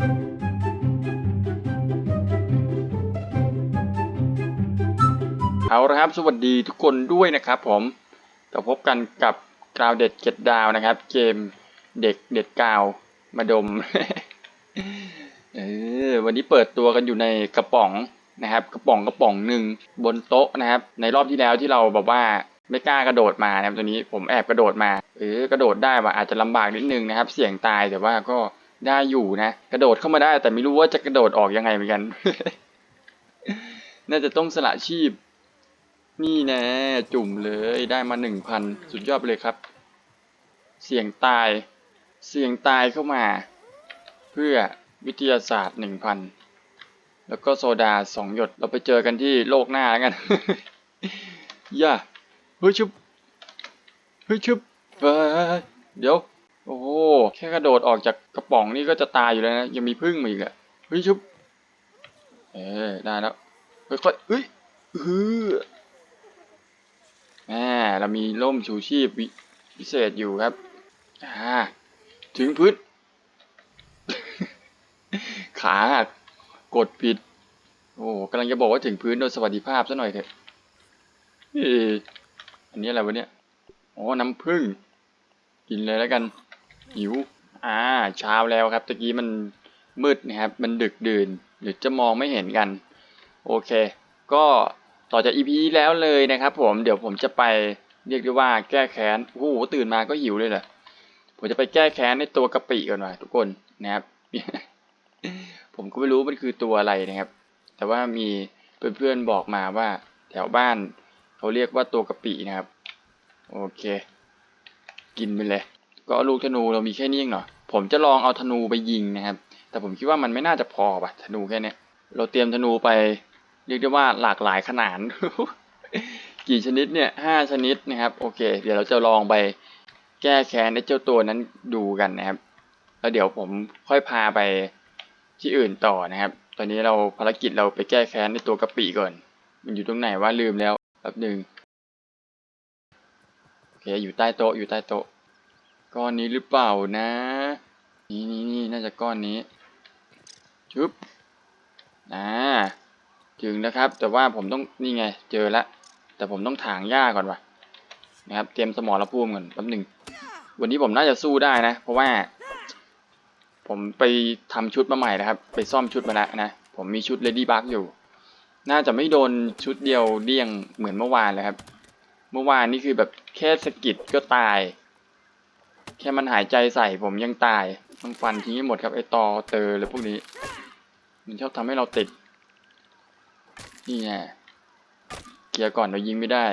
เอาละครับสวัสดีทุกคนด้วยนะครับผมก็พบกันกับกราวเด็ดเจ็ดดาวนะครับ เกมเด็กเด็ดกาวมาดมเออวันนี้เปิดตัวกันอยู่ในกระป๋องนะครับ กระป๋องกระป๋องหนึ่งบนโต๊ะนะครับ ในรอบที่แล้วที่เราแบบว่าไม่กล้ากระโดดมานะครับตัวนี้ผมแอบกระโดดมาเออกระโดดได้ว่าอาจจะลำบากนิดนึงนะครับ เสี่ยงตายแต่ว่าก็ ได้อยู่นะ กระโดดเข้ามาได้ แต่ไม่รู้ว่าจะกระโดดออกยังไงเหมือนกัน น่าจะต้องสละชีพ นี่แน่จุ่มเลยได้มาหนึ่งพันสุดยอดไปเลยครับ เสี่ยงตาย เสี่ยงตายเข้ามา เพื่อวิทยาศาสตร์หนึ่งพันแล้วก็โซดาสองหยดเราไปเจอกันที่โลกหน้าแล้วกันย่าเฮ้ยชุบเฮ้ยชุบเดี๋ยว โอ้โหแค่กระโดดออกจากกระป๋องนี่ก็จะตายอยู่แล้วนะ ยังมีพึ่งมาอีกอะเฮ้ยชุบเออได้แล้วค่อยๆเฮ้ยเออแม่เรามีร่มชูชีพพิเศษอยู่ครับอ่าถึงพื้นขาหักกดผิด โอ้กำลังจะบอกว่าถึงพื้นโดยสวัสดิภาพซะหน่อยเถอะอันนี้อะไรวะเนี่ย อ๋อ น้ำผึ้ง กินเลยแล้วกัน หิว อ่า เช้าแล้วครับตะกี้มันมืดนะครับ มันดึกดื่น หรือจะมองไม่เห็นกัน โอเค ก็ต่อจาก EP ที่แล้วเลยนะครับ ผม เดี๋ยวผมจะไปเรียกได้ว่าแก้แค้น โอ้โห ตื่นมาก็หิวเลยเหรอ ผมจะไปแก้แค้นในตัวกะปิก่อนว่ะทุกคนนะครับ ผมก็ไม่รู้มันคือตัวอะไรนะครับ แต่ว่ามีเพื่อนๆบอกมาว่า แถวบ้านเขาเรียกว่าตัวกะปินะครับ โอเค กินไปเลย ก็ลูกธนูเรามีแค่นี้เองเหรอผมจะลองเอาธนูไปยิงนะครับ แต่ผมคิดว่ามันไม่น่าจะพอป่ะธนูแค่เนี้ยเราเตรียมธนูไปเรียกได้ว่าหลากหลายขนาดกี่ชนิดเนี่ยห้าชนิดนะครับโอเค เดี๋ยวเราจะลองไปแก้แค้นในเจ้าตัวนั้นดูกันนะครับ แล้วเดี๋ยวผมค่อยพาไปที่อื่นต่อนะครับ ตอนนี้เราภารกิจเราไปแก้แค้นในตัวกะปิก่อน มันอยู่ตรงไหนว่าลืมแล้วแป๊บหนึ่งโอเคอยู่ใต้โต๊ะอยู่ใต้โต๊ะ ก้อนนี้หรือเปล่านะ นี่นี่นี่น่าจะก้อนนี้ชึบอ่าถึงนะครับ แต่ว่าผมต้องนี่ไง เจอแล้วแต่ผมต้องถางหญ้าก่อนว่ะนะครับ เตรียมสมอรภูมิก่อนแป๊บหนึ่งวันนี้ผมน่าจะสู้ได้นะ เพราะว่า ผมไปทำชุดมาใหม่นะครับ ไปซ่อมชุดมาแล้วนะ ผมมีชุดเลดี้บักอยู่ น่าจะไม่โดนชุดเดียวเดี้ยงเหมือนเมื่อวานเลยครับ เมื่อวานนี่คือแบบแค่สกิดก็ตาย แค่มันหายใจใส่ผมยังตายต้องฟันทิ้งให้หมดครับไอตอเตออะไรพวกนี้ มันชอบทำให้เราติด นี่ไงเคลียร์ก่อนเรายิงไม่ได้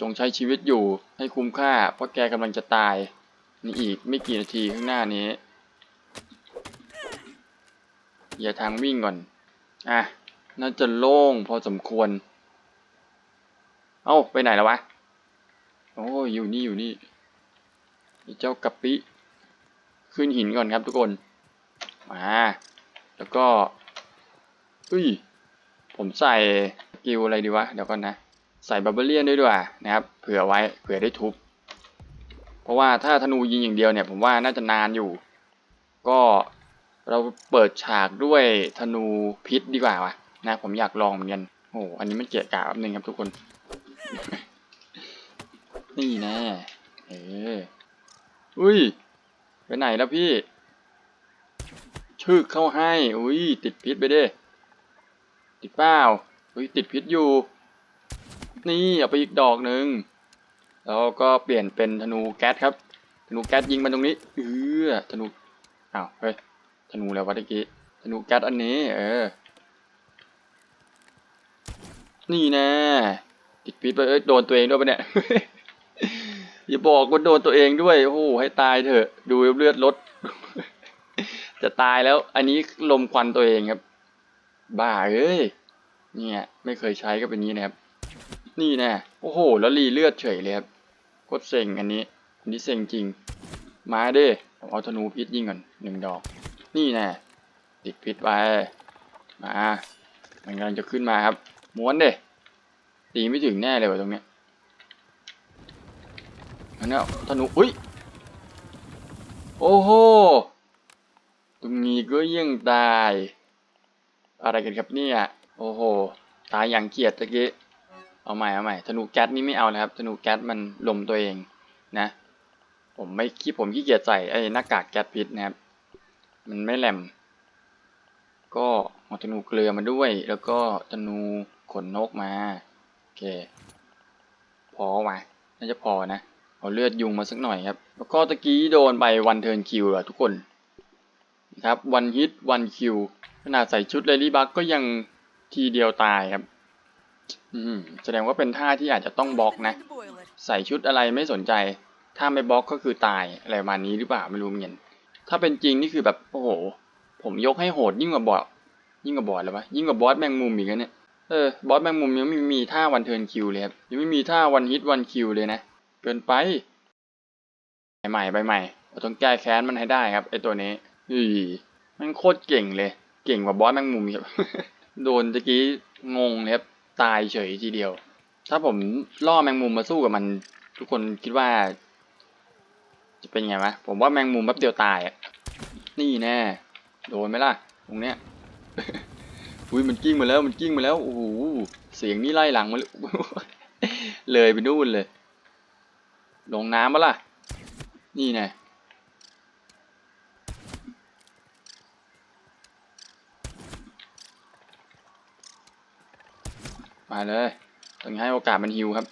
จงใช้ชีวิตอยู่ให้คุ้มค่า เพราะแกกำลังจะตาย นี่อีกไม่กี่นาทีข้างหน้านี้อย่าทางวิ่งก่อน อะ น่าจะโล่งพอสมควร เอ้า ไปไหนแล้ววะ โอ้อยู่นี่อยู่นี่ เจ้ากะปิขึ้นหินก่อนครับทุกคนมาแล้วก็อุ้ยผมใส่กิลอะไรดีวะเดี๋ยวก่อนนะ ใส่บาร์เบเลียนด้วยดีกว่านะครับเผื่อไว้เผื่อได้ทุบ เพราะว่าถ้าธนูยิงอย่างเดียวเนี่ย ผมว่าน่าจะนานอยู่ ก็เราเปิดฉากด้วยธนูพิษดีกว่าวะนะผมอยากลองเหมือนกันโอ้โหอันนี้มันเกะกะแป๊บนึงครับทุกคน นี่แน่เออ อุ้ย ไปไหนแล้วพี่ชึกเข้าให้ อุ้ย ติดพิษไปเด้ติดเปล่าอุ้ย ติดพิษอยู่ นี่เอาไปอีกดอกหนึ่งแล้วก็เปลี่ยนเป็นธนูแก๊สครับ ธนูแก๊สยิงมันตรงนี้ เออธนู อ้าว เฮ้ย ธนูแล้ววะตะกี้ ธนูแก๊สอันนี้ เออ นี่แน่ติดพิษไปเอ้ย โดนตัวเองด้วยปะเนี่ย อย่าบอกว่าโดนตัวเองด้วย โอ้โหให้ตายเถอะ ดูเลือดลด จะตายแล้ว อันนี้ลมควันตัวเองครับ บ้าเอ้ย เนี่ย ไม่เคยใช้ก็เป็นนี้นะครับ นี่แน่โอ้โห แล้วรีเลือดเฉยเลยครับโคตรเซ็งอันนี้อันนี้เซ็งจริง มาเด้เอาธนูพิษยิงก่อนหนึ่งดอก นี่แน่ติดพิษไป มา มันกำลังจะขึ้นมาครับ ม้วนเด้ตีไม่ถึงแน่เลยว่ะตรงเนี้ย อันนี้ธนูอุ้ย โอ้โห ตรงนี้ก็ยังตาย อะไรกันครับเนี่ย โอ้โห ตายอย่างเกียดตะกี้ เอาใหม่เอาใหม่ธนูแก๊สนี่ไม่เอานะครับ ธนูแก๊สมันลมตัวเองนะ ผมไม่ขี้ผมขี้เกียจใส่ไอ้หน้ากากแก๊สพิษนะครับ มันไม่แหลม ก็เอาธนูเกลือมาด้วย แล้วก็ธนูขนนกมา โอเค พอวะน่าจะพอนะ เอาเลือดยุงมาสักหน่อยครับ แล้วก็ตะกี้โดนไปวันเทิร์นคิวอะทุกคนนะครับวันฮิตวันคิวขนาดใส่ชุดเลดี้บักก็ยังทีเดียวตายครับ อืมแสดงว่าเป็นท่าที่อาจจะต้องบล็อกนะ ใส่ชุดอะไรไม่สนใจ ถ้าไม่บล็อกก็คือตายอะไรประมาณนี้หรือเปล่าไม่รู้เหมือนกันถ้าเป็นจริงนี่คือแบบโอ้โห ผมยกให้โหดยิ่งกว่าบอสยิ่งกว่าบอสเลยวะยิ่งกว่าบอสแมงมุมอีกนะเนี่ยเออบอสแมงมุมยังไม่มีท่าวันเทิร์นคิวเลยครับยังไม่มีท่าวันฮิตวันคิวเลยนะ เกินไปใหม่ใบใหม่เราต้องแก้แค้นมันให้ได้ครับไอตัวนี้อือมันโคตรเก่งเลย เก่งกว่าบอสแมงมุมครับ โดนตะกี้งงเลยครับตายเฉยทีเดียว ถ้าผมล่อแมงมุมมาสู้กับมัน ทุกคนคิดว่า จะเป็นไงวะผมว่าแมงมุมแป๊บเดียวตายอะนี่แน่โดนไหมล่ะตรงเนี้ยอุ้ยมันกิ้งมาแล้วมันกิ้งมาแล้วโอ้โหเสียงนี่ไล่หลังมาเลยเลยไปนู่นเลย ลงน้ำปะล่ะ นี่แน่มาเลยต้องให้โอกาสมันฮิวครับ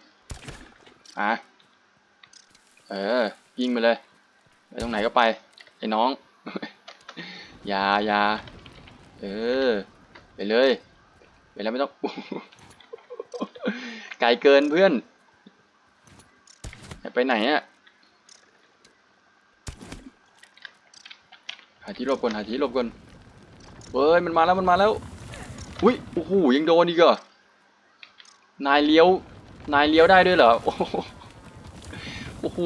อะเออ ยิงไปเลย ไปตรงไหนก็ไป ไอ้น้องอย่าอย่าเออ ไปเลย ไปแล้วไม่ต้อง ไกลเกินเพื่อน อย่าไปไหนอะหาที่หลบก่อนหาที่หลบก่อนเฮ้ยมันมาแล้วมันมาแล้วอุ้ยโอ้โหยังโดนอีกเหรอนายเลี้ยวนายเลี้ยวได้ด้วยเหรอโอ้โหโอ้โห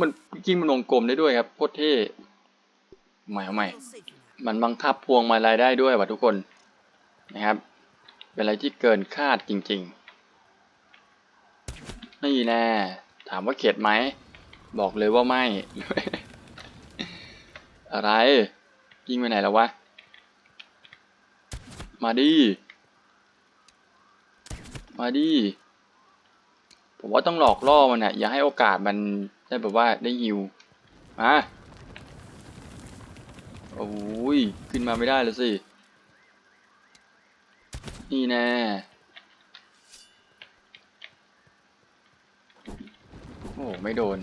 มันจริงมันวงกลมได้ด้วยครับโคตรเท่ใหม่เอาใหม่มันบังคับพวงมาลัยได้ด้วยว่ะทุกคนนะครับ เป็นอะไรที่เกินคาดจริง ๆ นี่แน่ ถามว่าเข็ดไหม บอกเลยว่าไม่ อะไร ยิงไปไหนแล้ววะ มาดิ มาดิ ผมว่าต้องหลอกล่อมันอะอย่าให้โอกาสมันได้แบบว่าได้ฮิว มาโอ้ย ขึ้นมาไม่ได้แล้วสิ นี่แน่ โอ้ไม่โดน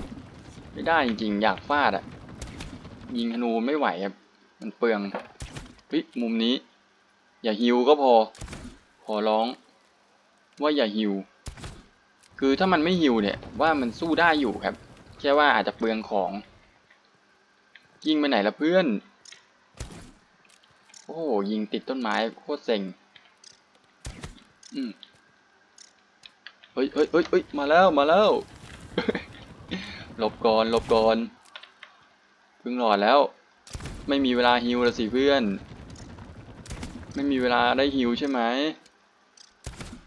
ไม่ได้จริงๆอยากฟาดอะยิงธนูไม่ไหวครับมันเปลืองเฮ้ยมุมนี้ อย่าฮิวก็พอ ขอร้อง ว่าอย่าฮิว คือถ้ามันไม่ฮิวเนี่ย ว่ามันสู้ได้อยู่ครับ แค่ว่าอาจจะเปลืองของ ยิงไปไหนละเพื่อน โอ้โหยิงติดต้นไม้โคตรเซ็ง อืมเฮ้ยเฮ้ยเฮ้ยเฮ้ยมาแล้ว มาแล้ว หลบก่อนหลบก่อนเพิ่งหลอดแล้ว ไม่มีเวลาฮิวล้วสิเพื่อน ไม่มีเวลาได้ฮิวใช่ไหม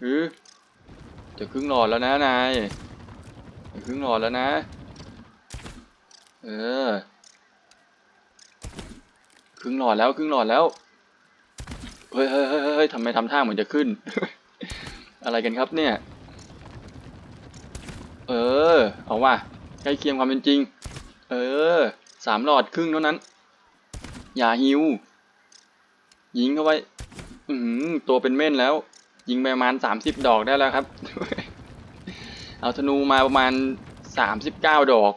หือจะครึ่งหลอดแล้วนะนายจะครึ่งหลอดแล้วนะ เออครึ่งหลอดแล้วครึ่งหลอดแล้วเฮ้ยเฮ้ยเฮ้ยเฮ้ยทำไมทำท่าเหมือนจะขึ้น อะไรกันครับเนี่ย เออ เอาว่ะ ใกล้เคียงความเป็นจริง เออสามหลอดครึ่งเท่านั้น อย่าหิว ยิงเข้าไปอือตัวเป็นเม่นแล้ว ยิงไปประมาณสามสิบดอกได้แล้วครับ เอาธนูมาประมาณสามสิบเก้าดอก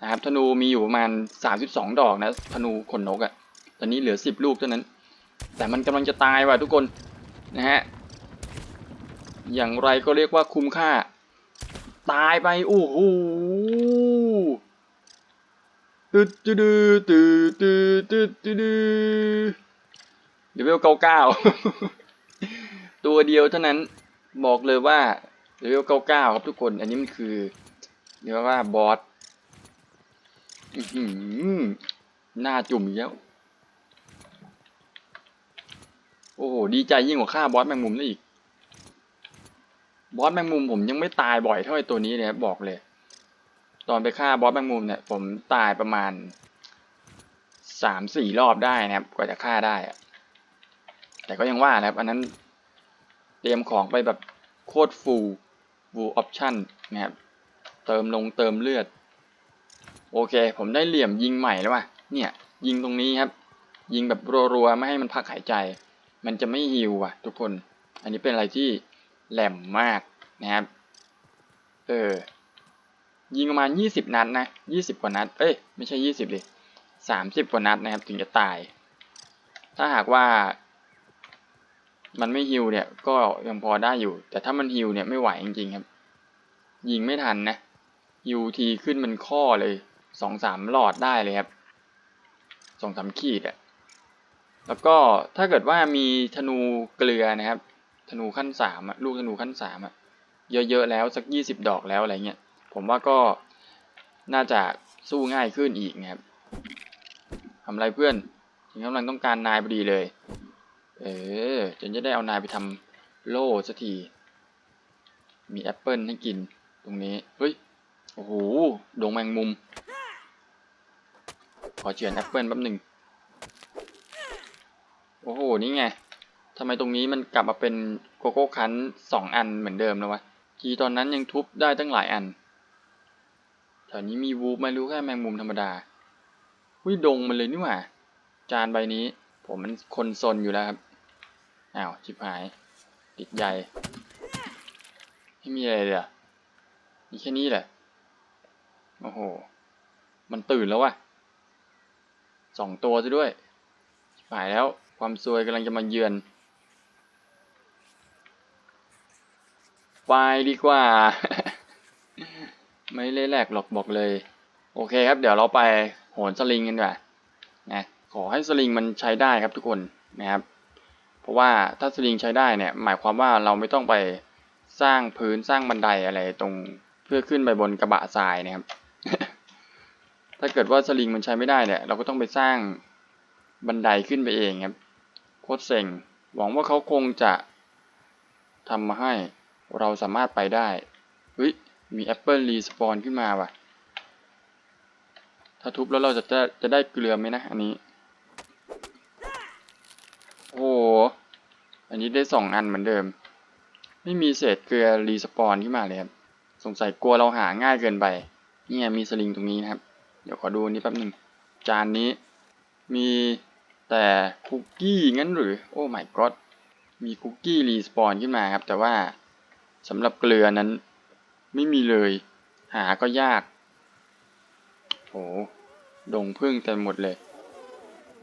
นะครับธนูมีอยู่ประมาณสามสิบสองดอกนะธนูขนนกอะ่ะ ตอนนี้เหลือสิบลูกเท่านั้น แต่มันกำลังจะตายว่ะทุกคนนะฮะอย่างไรก็เรียกว่าคุ้มค่า ตายไป โอ้โหตึ๊ดตึ๊ดตึ๊ดตึ๊ดตึ๊ดตึ๊ดตึ๊ดเดี๋ยวเวลเก้าเก้าตัวเดียวเท่านั้นบอกเลยว่าเลเวลเก้าเก้าครับทุกคน อันนี้มันคือเรียกว่าบอสหน้าจุ่มอีกแล้วโอ้โห ดีใจยิ่งกว่าฆ่าบอสแมงมุมได้อีก บอสแมงมุมผมยังไม่ตายบ่อยเท่าไอตัวนี้เลยครับบอกเลย ตอนไปฆ่าบอสแมงมุมเนี่ยผมตายประมาณสามสี่รอบได้นะครับกว่าจะฆ่าได้อะแต่ก็ยังว่านะครับ อันนั้นเตรียมของไปแบบโคตรฟูฟูออปชั่นนะครับเติมลงเติมเลือด โอเค ผมได้เหลี่ยมยิงใหม่แล้วว่ะเนี่ย ยิงตรงนี้ครับ ยิงแบบรัวๆไม่ให้มันพักหายใจ มันจะไม่ฮิวอะ ทุกคน อันนี้เป็นอะไรที่ แหลมมากนะครับ เออ ยิงประมาณยี่สิบนัดนะยี่สิบกว่านัด เอ้ย ไม่ใช่ยี่สิบดิสามสิบกว่านัดนะครับ ถึงจะตาย ถ้าหากว่า มันไม่ฮิวเนี่ย ก็ยังพอได้อยู่ แต่ถ้ามันฮิวเนี่ยไม่ไหวจริงๆครับ ยิงไม่ทันนะฮิวทีขึ้นมันข้อเลยสองสามหลอดได้เลยครับสองสามขีดอะแล้วก็ถ้าเกิดว่ามีธนูเกลือนะครับ ธนูขั้นสามอะลูกธนูขั้นสามอะเยอะๆแล้วสักยี่สิบดอกแล้วอะไรเงี้ยผมว่าก็น่าจะสู้ง่ายขึ้นอีกนะครับทำไรเพื่อนฉันกำลังต้องการนายพอดีเลย เออฉันจะได้เอานายไปทำโล่สักที มีแอปเปิลให้กินตรงนี้ เฮ้ย โอ้โห ดงแมงมุม ขอเฉือนแอปเปิลแป๊บหนึ่ง โอ้โห นี่ไง ทำไมตรงนี้มันกลับมาเป็นโกโก้คันสองอันเหมือนเดิมแล้ววะ ทีตอนนั้นยังทุบได้ตั้งหลายอัน แถวนี้มีวูฟไม่รู้แค่แมงมุมธรรมดาวิดงมันเลยนี่หว่า จานใบนี้ ผมมันคนซนอยู่แล้วครับ อ้าวชิบหาย ติดใหญ่ไม่มีอะไรเลยอะมีแค่นี้แหละ โอ้โห มันตื่นแล้ววะสองตัวซะด้วยชิบหายแล้วความซวยกำลังจะมาเยือน ไปดีกว่า ไม่เล่แหลกหรอกบอกเลย โอเคครับ เดี๋ยวเราไปโหนสลิงกันดีกว่านะขอให้สลิงมันใช้ได้ครับทุกคนนะครับ เพราะว่าถ้าสลิงใช้ได้เนี่ย หมายความว่าเราไม่ต้องไปสร้างพื้นสร้างบันไดอะไรตรงเพื่อขึ้นไปบนกระบะทรายนะครับ ถ้าเกิดว่าสลิงมันใช้ไม่ได้เนี่ย เราก็ต้องไปสร้างบันไดขึ้นไปเองครับโคตรเซ็งหวังว่าเขาคงจะทำมาให้ เราสามารถไปได้เฮ้ยมีแอปเปิลรีสปอนขึ้นมาว่ะ ถ้าทุบแล้วเราจะจะจะได้เกลือไหมนะ อันนี้ โอ้อันนี้ได้สองอันเหมือนเดิม ไม่มีเศษเกลือรีสปอนขึ้นมาเลยครับ สงสัยกลัวเราหาง่ายเกินไป เนี่ยมีสลิงตรงนี้นะครับ เดี๋ยวขอดูนนี้แป๊บหนึ่ง จานนี้มีแต่คุกกี้งั้นหรือ โอ้ my god มีคุกกี้รีสปอนขึ้นมาครับ แต่ว่า สำหรับเกลือนั้น ไม่มีเลย หาก็ยากโหดงพึ่งเต็มหมดเลย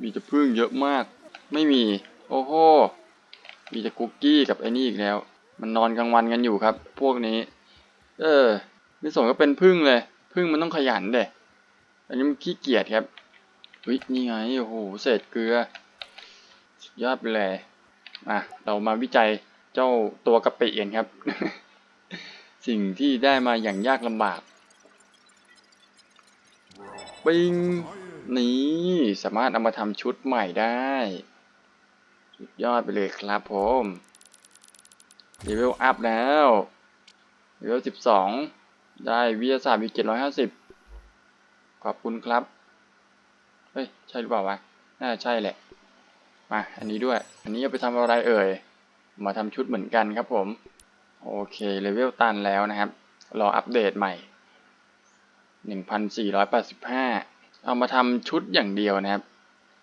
มีแต่พึ่งเยอะมาก ไม่มี โอ้โห มีแต่คุกกี้กับไอ้นี่อีกแล้ว มันนอนกลางวันกันอยู่ครับ พวกนี้ เออไม่สมก็เป็นพึ่งเลย พึ่งมันต้องขยันเด้อันนี้มันขี้เกียจครับเฮ้ยนี่ไง โอ้โห เศษเกลือ ยอดไปเลย อะ เรามาวิจัย เจ้าตัวกะปิกันครับ สิ่งที่ได้มาอย่างยากลำบากปิงนี่สามารถเอามาทำชุดใหม่ได้ สุดยอดไปเลยครับผมเลเวลอัพแล้วเลเวลสิบสองได้วิทยาศาสตร์มีเจ็ดร้อยห้าสิบขอบคุณครับ เฮ้ย ใช่หรือเปล่าวะ น่าจะใช่แหละ มา อันนี้ด้วย อันนี้จะไปทำอะไรเอ่ย มาทำชุดเหมือนกันครับผม โอเคเลเวลตันแล้วนะครับ รออัปเดตใหม่ 1,485 เอามาทำชุดอย่างเดียวนะครับ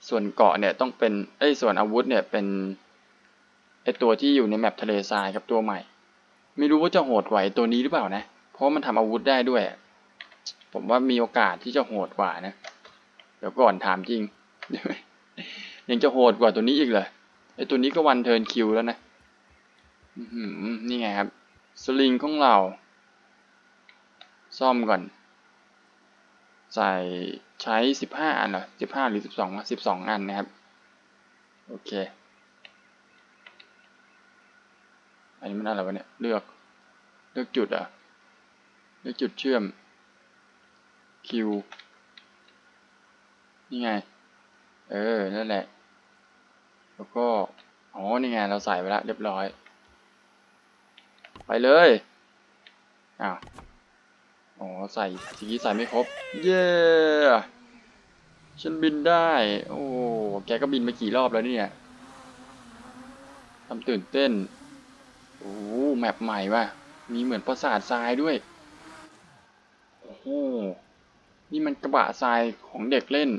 ส่วนเกาะเนี่ยต้องเป็นเอ้ส่วนอาวุธเนี่ยเป็นไอตัวที่อยู่ในแมปทะเลทรายครับตัวใหม่ ไม่รู้ว่าจะโหดไหวตัวนี้หรือเปล่านะ เพราะมันทำอาวุธได้ด้วย ผมว่ามีโอกาสที่จะโหดกว่านะ เดี๋ยวก่อนถามจริง ยังจะโหดกว่าตัวนี้อีกเหรอไอตัวนี้ก็วันเทิร์นคิวแล้วนะ นี่ไงครับ สลิงของเรา ซ่อมก่อน ใส่ใช้สิบห้าอันเหรอสิบห้าหรือสิบสองสิบสองอันนะครับ โอเค อันนี้มันอะไรวะเนี่ย เลือก เลือกจุดอะ เลือกจุดเชื่อมคิวนี่ไง เออ นั่นแหละ แล้วก็ อ๋อ นี่ไง เราใส่ไปแล้วเรียบร้อย ไปเลยอ้าวอ๋อใส่สีใส่ไม่ครบ เย้ฉันบินได้ โอ้ แกก็บินมากี่รอบแล้วเนี่ยทำตื่นเต้น โอ้แมปใหม่ว่ะ มีเหมือนปราสาททรายด้วย โอ้โห นี่มันกระบะทรายของเด็กเล่น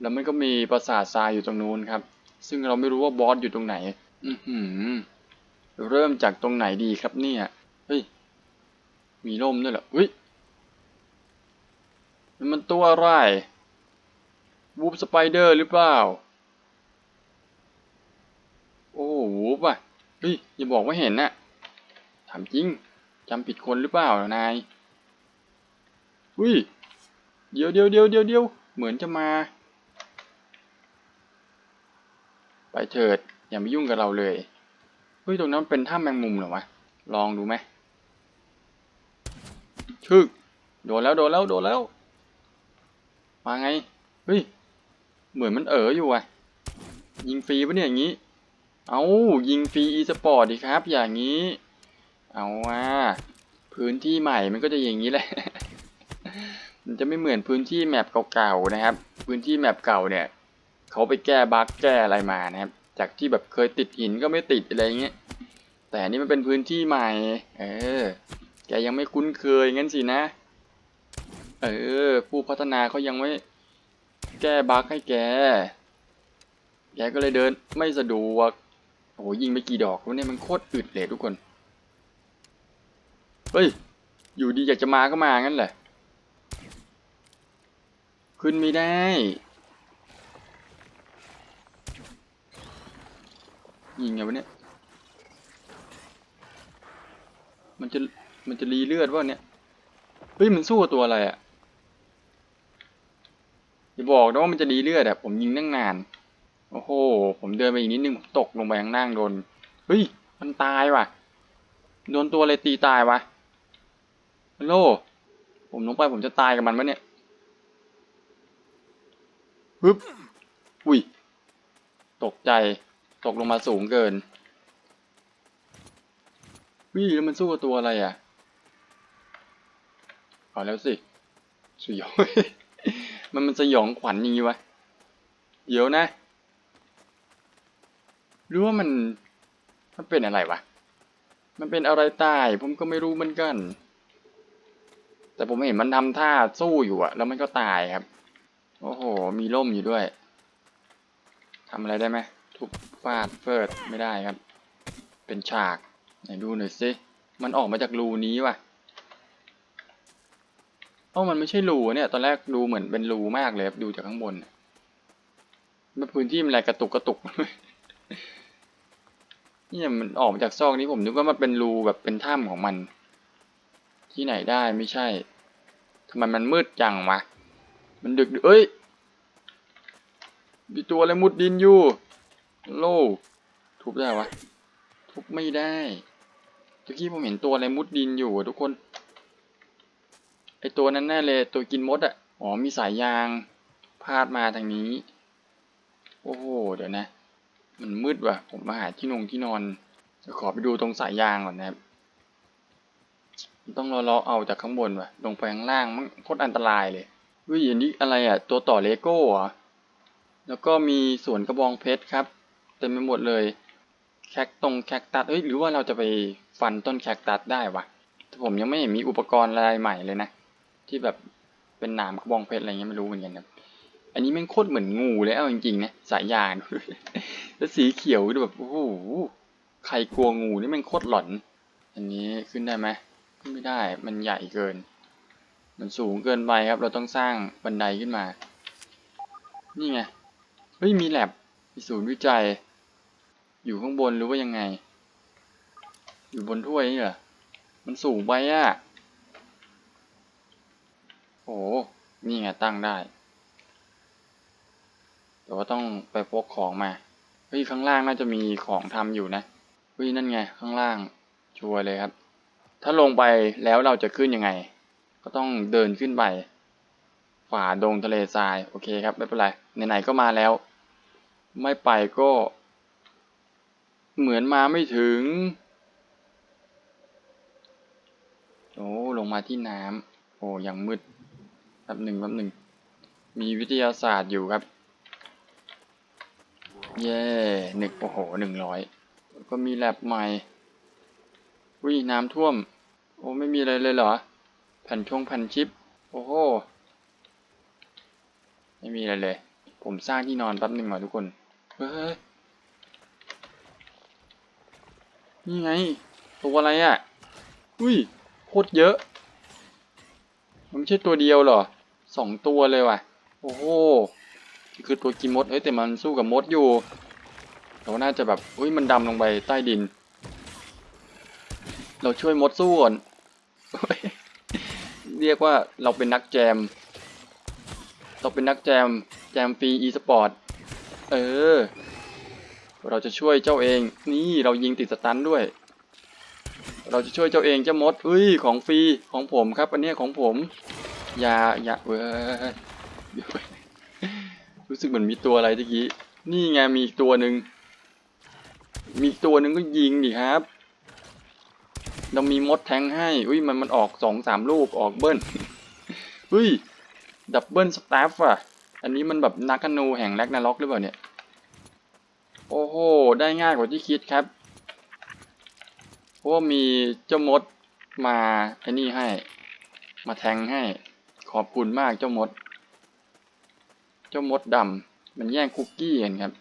แล้วมันก็มีปราสาททรายอยู่ตรงนู้นครับ ซึ่งเราไม่รู้ว่าบอสอยู่ตรงไหน อือหือ เริ่มจากตรงไหนดีครับเนี่ย เฮ้ย มีร่มด้วยเหรอเฮ้ย มันตัวอะไรวูฟสไปเดอร์หรือเปล่า โอ้วูฟอะ เฮ้ย อย่าบอกว่าเห็นนะถามจริงจำผิดคนหรือเปล่านายอุ้ย เดี๋ยวเดี๋ยวเดี๋ยวเดี๋ยวเดี๋ยวเหมือนจะมา ไปเถิด อย่ามายุ่งกับเราเลย ฮ้ยตรงนั้นเป็นถ้ำแมงมุมเหรอวะ ลองดูไหมชึกโดนแล้วโดนแล้วโดนแล้ว มาไง เฮ้ย เหมือนมันเอ๋ออยู่อะ ยิงฟรีปะเนี่ยอย่างนี้ เอายิงฟรีอีสปอร์ตดีครับ อย่างนี้ เอาว่าพื้นที่ใหม่มันก็จะอย่างนี้แหละ มันจะไม่เหมือนพื้นที่แมปเก่าๆนะครับ พื้นที่แมปเก่าเนี่ยเขาไปแก้บั๊กแก้อะไรมานะครับ จากที่แบบเคยติดหินก็ไม่ติดอะไรเงี้ย แต่อันนี่มันเป็นพื้นที่ใหม่ เออ แกยังไม่คุ้นเคยงั้นสินะ เออ ผู้พัฒนาเขายังไม่แก้บั๊กให้แก แกก็เลยเดินไม่สะดวก โอ้โหยิงไปกี่ดอกวะเนี่ยมันโคตรอึดเลยทุกคน เฮ้ย อยู่ดีอยากจะมาก็มางั้นแหละ ขึ้นไม่ได้ยิงไงวะเนี่ย มันจะมันจะรีเลือดวะเนี่ยเฮ้ยมันสู้กับตัวอะไรอะ่ะอย่าบอกนะว่ามันจะรีเลือดอะผมยิงตั้งนาน โอ้โห ผมเดินไปอีกนิดนึงผมตกลงไปข้างล่างโดนเฮ้ยมันตายว่ะโดนตัวอะไรตีตายวะฮัลโหลผมลงไปผมจะตายกับมันปะเนี่ยฮึบอุ้ยตกใจตกลงมาสูงเกิน วิ่งแล้วมันสู้กับตัวอะไรอะเอาแล้วสิสยองมันมันสยองขวัญอย่างงี้วะเดี๋ยวนะหรือว่ามันมันเป็นอะไรวะมันเป็นอะไรตาย ผมก็ไม่รู้เหมือนกัน แต่ผมเห็นมันทำท่าสู้อยู่อะแล้วมันก็ตายครับ โอ้โห มีร่มอยู่ด้วยทำอะไรได้ไหมทุบฟาดเฟิดไม่ได้ครับ เป็นฉาก ไหนดูหน่อยสิมันออกมาจากรูนี้ว่ะเอ้ามันไม่ใช่รูเนี่ย ตอนแรกดูเหมือนเป็นรูมากเลยดูจากข้างบนมันพื้นที่มันอะไรกระตุกกระตุกนี่มันออกมาจากซอกนี้ผมนึกว่ามันเป็นรูแบบเป็นถ้ำของมัน ที่ไหนได้ไม่ใช่ทำไมมันมืดจังวะมันดึกเอ้ยมีตัวอะไรมุดดินอยู่ โลทุบได้วะ ทุบไม่ได้ ตะกี้ผมเห็นตัวอะไรมุดดินอยู่อะทุกคน ไอตัวนั้นแน่เลยตัวกินมดอะอ๋อมีสายยางพาดมาทางนี้ โอ้โห เดี๋ยวนะ มันมืดว่ะ ผมมาหาที่นงที่นอน จะขอไปดูตรงสายยางก่อนนะครับ ต้องรอรอเอาจากข้างบนว่ะ ลงไปข้างล่างมันโคตรอันตรายเลยเฮ้ยอันนี้อะไรอะ ตัวต่อเลโก้เหรอ แล้วก็มีสวนกระบองเพชรครับ เต็มไปหมดเลย แคคตรงแคคตัสเฮ้ยหรือว่าเราจะไปฟันต้นแคคตัสได้วะแต่ผมยังไม่เห็นมีอุปกรณ์อะไรใหม่เลยนะ ที่แบบเป็นหนามกระบองเพชรอะไรเงี้ยไม่รู้เหมือนกันนะอันนี้แม่งโคตรเหมือนงูเลยเอาจริงๆนะสายยางแล้วสีเขียวแบบโอ้โหใครกลัวงูนี่แม่งโคตรหลอน อันนี้ขึ้นได้ไหมขึ้นไม่ได้มันใหญ่เกิน มันสูงเกินไปครับ เราต้องสร้างบันไดขึ้นมา นี่ไงเฮ้ยมีแลบมีศูนย์วิจัย อยู่ข้างบนหรือว่ายังไง อยู่บนถ้วยนี่เหรอ มันสูงไปอะ โอ้นี่ไงตั้งได้ แต่ว่าต้องไปพกของมา เฮ้ยข้างล่างน่าจะมีของทำอยู่นะ เฮ้ยนั่นไงข้างล่างชัวร์เลยครับ ถ้าลงไปแล้วเราจะขึ้นยังไง ก็ต้องเดินขึ้นไปฝ่าดงทะเลทราย โอเคครับ ไม่เป็นไร ไหนๆก็มาแล้ว ไม่ไปก็ เหมือนมาไม่ถึง โอ้ ลงมาที่น้ำโอ้ยังมืดแป๊บหนึ่งแป๊บหนึ่ง มีวิทยาศาสตร์อยู่ครับ เย่หนึ่งโอ้โหหนึ่งร้อยก็มีแลบใหม่วิน้ำท่วม โอ้ ไม่มีอะไรเลยเหรอ แผ่นชงแผ่นชิป โอ้โห ไม่มีอะไรเลย ผมสร้างที่นอนแป๊บหนึ่งหน่อยทุกคน เฮ้ย นี่ไง ตัวอะไรอะ อุ้ยโคตรเยอะ มันไม่ใช่ตัวเดียวหรอ สองตัวเลยว่ะ โอ้โห คือตัวกินมด เอ้ยแต่มันสู้กับมดอยู่ เราน่าจะแบบ อุ้ยมันดำลงไปใต้ดิน เราช่วยมดสู้ก่อน เรียกว่าเราเป็นนักแจม เราเป็นนักแจม แจมฟรีอีสปอร์ต เออ เราจะช่วยเจ้าเอง นี่เรายิงติดสตันด้วย เราจะช่วยเจ้าเองเจ้ามดเอ้ยของฟรีของผมครับ อันเนี้ยของผมอย่าอย่าเว้ยรู้สึกเหมือนมีตัวอะไรตะกี้นี่ไงมีอีกตัวหนึ่งมีตัวหนึ่งก็ยิงดิครับ เรามีมดแทงให้อุ้ยมันมันออกสองสามลูกออกเบิ้ลอุ้ยดับเบิ้ลสตาฟอะ อันนี้มันแบบนักธนูแห่งแร็กนาล็อกหรือเปล่าเนี่ย โอ้โห ได้ง่ายกว่าที่คิดครับ เพราะว่ามีเจ้ามดมาไอ้นี่ให้ มาแทงให้ ขอบคุณมากเจ้ามด เจ้ามดดำมันแย่งคุกกี้กันครับ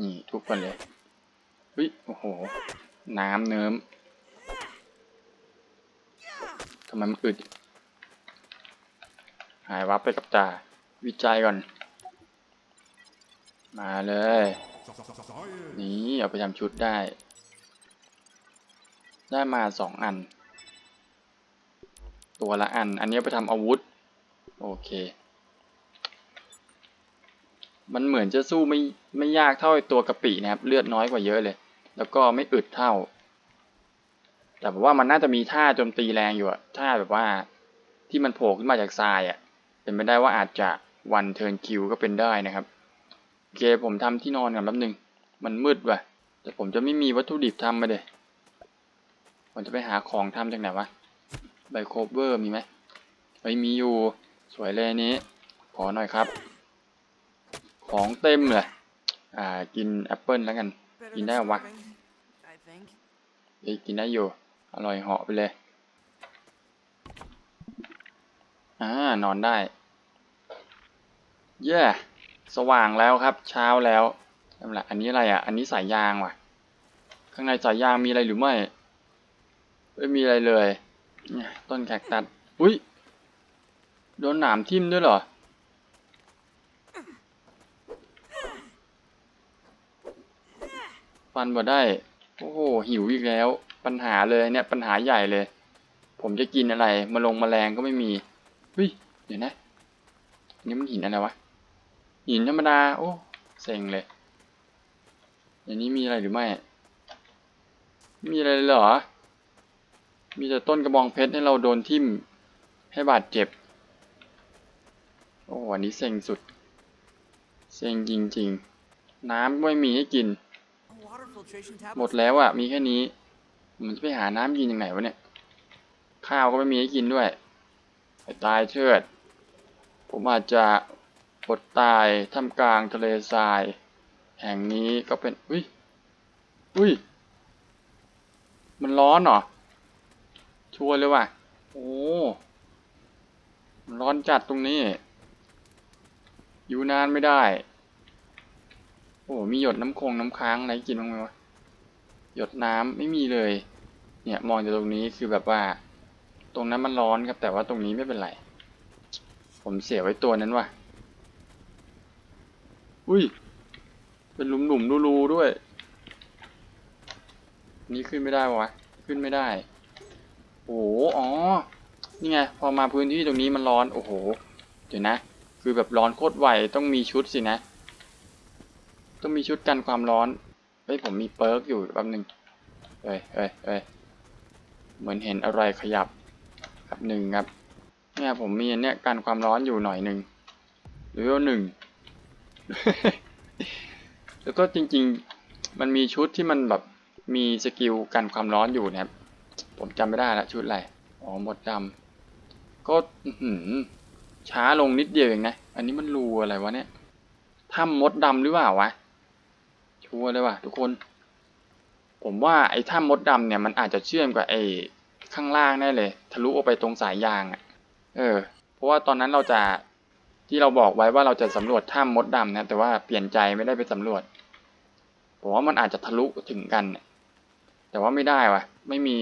นี่ทุกคนเลยเฮ้ยโอ้โห น้ำเนิ้มทำไมมันอึด หายวับไปกับตา วิจัยก่อน มาเลย นี่เอาไปทำชุดได้ ได้มาสองอัน ตัวละอัน อันนี้ไปทำอาวุธ โอเค มันเหมือนจะสู้ไม่ไม่ยากเท่าไอ้ตัวกะปินะครับ เลือดน้อยกว่าเยอะเลย แล้วก็ไม่อึดเท่า แต่ผมว่ามันน่าจะมีท่าโจมตีแรงอยู่อะท่าแบบว่าที่มันโผล่ขึ้นมาจากทรายอะเป็นไปได้ว่าอาจจะวันเทิร์นคิวก็เป็นได้นะครับ โอเคผมทำที่นอนกันแป๊บนึง มันมืดว่ะ แต่ผมจะไม่มีวัตถุดิบทำมาเลยผมจะไปหาของทำจากไหนวะไบโคเวอร์มีไหมเฮ้ยมีอยู่สวยเลยนี้ ขอหน่อยครับ ของเต็มเลยอ่ากินแอปเปิลแล้วกัน กินได้หรอวะ I think. เฮ้ยกินได้อยู่ อร่อยเหาะไปเลยอ่านอนได้ เย้ สว่างแล้วครับ เช้าแล้วนั่นแหละอันนี้อะไรอะ อันนี้สายยางว่ะ ข้างในสายยางมีอะไรหรือไม่ ไม่มีอะไรเลยเนี่ยต้นแคคตัสอุ้ย โดนหนามทิ่มด้วยเหรอ ฟันบ่ได้ โอ้โห หิวอีกแล้ว ปัญหาเลยเนี่ย ปัญหาใหญ่เลย ผมจะกินอะไร มาลงมาแมลงก็ไม่มี เฮ้ย เดี๋ยวนะอันนี่มันหินอะไรวะ หินธรรมดา โอ้ เซ็งเลย อย่างนี้มีอะไรหรือไม่ มีอะไรเลยหรอ มีแต่ต้นกระบองเพชรให้เราโดนทิ่ม ให้บาดเจ็บ โอ้อันนี้เซ็งสุด เซ็งจริง ๆ น้ำไม่มีให้กิน หมดแล้วอะมีแค่นี้ มันจะไปหาน้ำกินยังไงวะเนี่ย ข้าวก็ไม่มีให้กินด้วยไปตายเชิด ผมอาจจะ อดตายท่ามกลางทะเลทราย แห่งนี้ก็เป็น อุ้ย อุ้ย มันร้อนเหรอ ชัวร์เลยว่ะ โอ้มันร้อนจัดตรงนี้ อยู่นานไม่ได้ โอ้มีหยดน้ำคงน้ำค้างอะไรกินบ้างไหมวะ หยดน้ำไม่มีเลย เนี่ยมองจากตรงนี้คือแบบว่า ตรงนั้นมันร้อนครับแต่ว่าตรงนี้ไม่เป็นไร ผมเสียไว้ตัวนั้นว่ะ อุ้ย เป็นหลุมหลุมๆรูๆด้วย นี่ขึ้นไม่ได้วะ ขึ้นไม่ได้ โอ้โอ๋อ นี่ไง พอมาพื้นที่ตรงนี้มันร้อน โอ้โห เดี๋ยวนะ คือแบบร้อนโคตรไหวต้องมีชุดสินะ ต้องมีชุดกันความร้อน เฮ้ย ผมมีเปิร์กอยู่แป๊บนึงเฮ้ยเฮ้ยเฮ้ยเหมือนเห็นอะไรขยับครับหนึ่งครับ เนี่ยผมมีอันเนี้ยกันความร้อนอยู่หน่อยหนึ่งหรือว่าหนึ่ง แล้วก็จริงๆ มันมีชุดที่มันแบบมีสกิลกันความร้อนอยู่นะครับ ผมจำไม่ได้ละชุดอะไร อ๋อหมดดำก็หือช้าลงนิดเดียวเองนะ อันนี้มันรูอะไรวะเนี่ยถ้ำมดดำหรือเปล่าวะ ชัวร์เลยว่ะทุกคน ผมว่าไอ้ถ้ำมดดำเนี่ยมันอาจจะเชื่อมกับไอ้ข้างล่างแน่เลย ทะลุออกไปตรงสายยางอะ่ะ เออ เพราะว่าตอนนั้นเราจะ ที่เราบอกไว้ว่าเราจะสำรวจถ้ำมดดำนะแต่ว่าเปลี่ยนใจไม่ได้ไปสำรวจผมว่ามันอาจจะทะลุถึงกันแต่ว่าไม่ได้วะไม่มี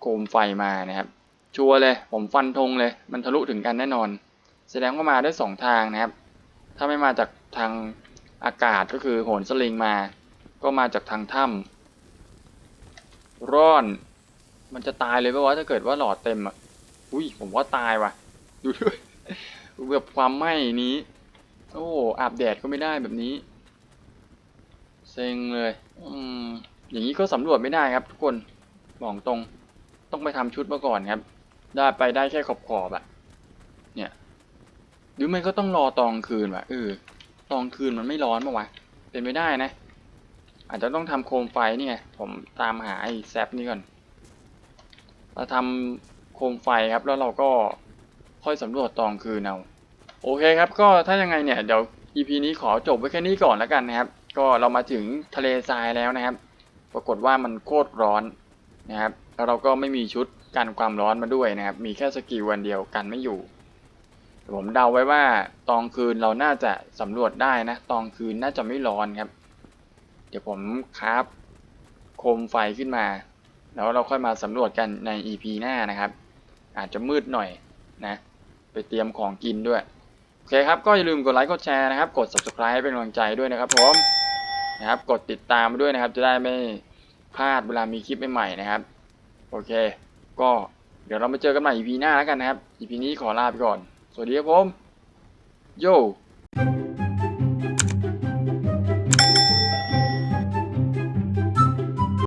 โคมไฟมานะครับ ชัวร์เลยผมฟันธงเลย มันทะลุถึงกันแน่นอน แสดงว่ามาได้สองทางนะครับ ถ้าไม่มาจากทางอากาศก็คือโหนสลิงมา ก็มาจากทางถ้ำร้อน มันจะตายเลยปะวะถ้าเกิดว่าหลอดเต็มอะอุ้ยผมว่าตายว่ะดูด้วย แบบความไหม้นี้ โอ้อาบแดดก็ไม่ได้แบบนี้ เซ็งเลย อืม อย่างนี้ก็สำรวจไม่ได้ครับ ทุกคนบอกตรง ต้องไปทำชุดมาก่อนครับ ได้ไปได้แค่ขอบขอบๆอะเนี่ย หรือไม่ก็ต้องรอตอนกลางคืนว่ะเออตอนกลางคืนมันไม่ร้อนปะวะ เป็นไม่ได้นะ อาจจะต้องทำโคมไฟนี่ไงผมตามหาไอ้แซปนี่ก่อนเราทำโคมไฟครับแล้วเราก็ ค่อยสำรวจตอนกลางคืนเอาโอเคครับก็ถ้ายังไงเนี่ยเดี๋ยว EP นี้ขอจบไว้แค่นี้ก่อนแล้วกันนะครับ ก็เรามาถึงทะเลทรายแล้วนะครับ ปรากฏว่ามันโคตรร้อนนะครับแล้วเราก็ไม่มีชุดกันความร้อนมาด้วยนะครับ มีแค่สกิลวันเดียวกันไม่อยู่ ผมเดาไว้ว่าตอนคืนเราน่าจะสำรวจได้นะตอนคืนน่าจะไม่ร้อนครับ เดี๋ยวผมคราฟโคมไฟขึ้นมา แล้วเราค่อยมาสำรวจกันใน EP หน้านะครับ อาจจะมืดหน่อยนะ ไปเตรียมของกินด้วย โอเคครับ ก็อย่าลืมกดไลค์กดแชร์นะครับ กด subscribe ให้เป็นกำลังใจด้วยนะครับผมนะครับ กดติดตามด้วยนะครับ จะได้ไม่พลาดเวลามีคลิปใหม่ๆนะครับ โอเค ก็เดี๋ยวเรามาเจอกันใหม่ EP หน้าแล้วกันนะครับ EP นี้ขอลาไปก่อน สวัสดีครับผม โย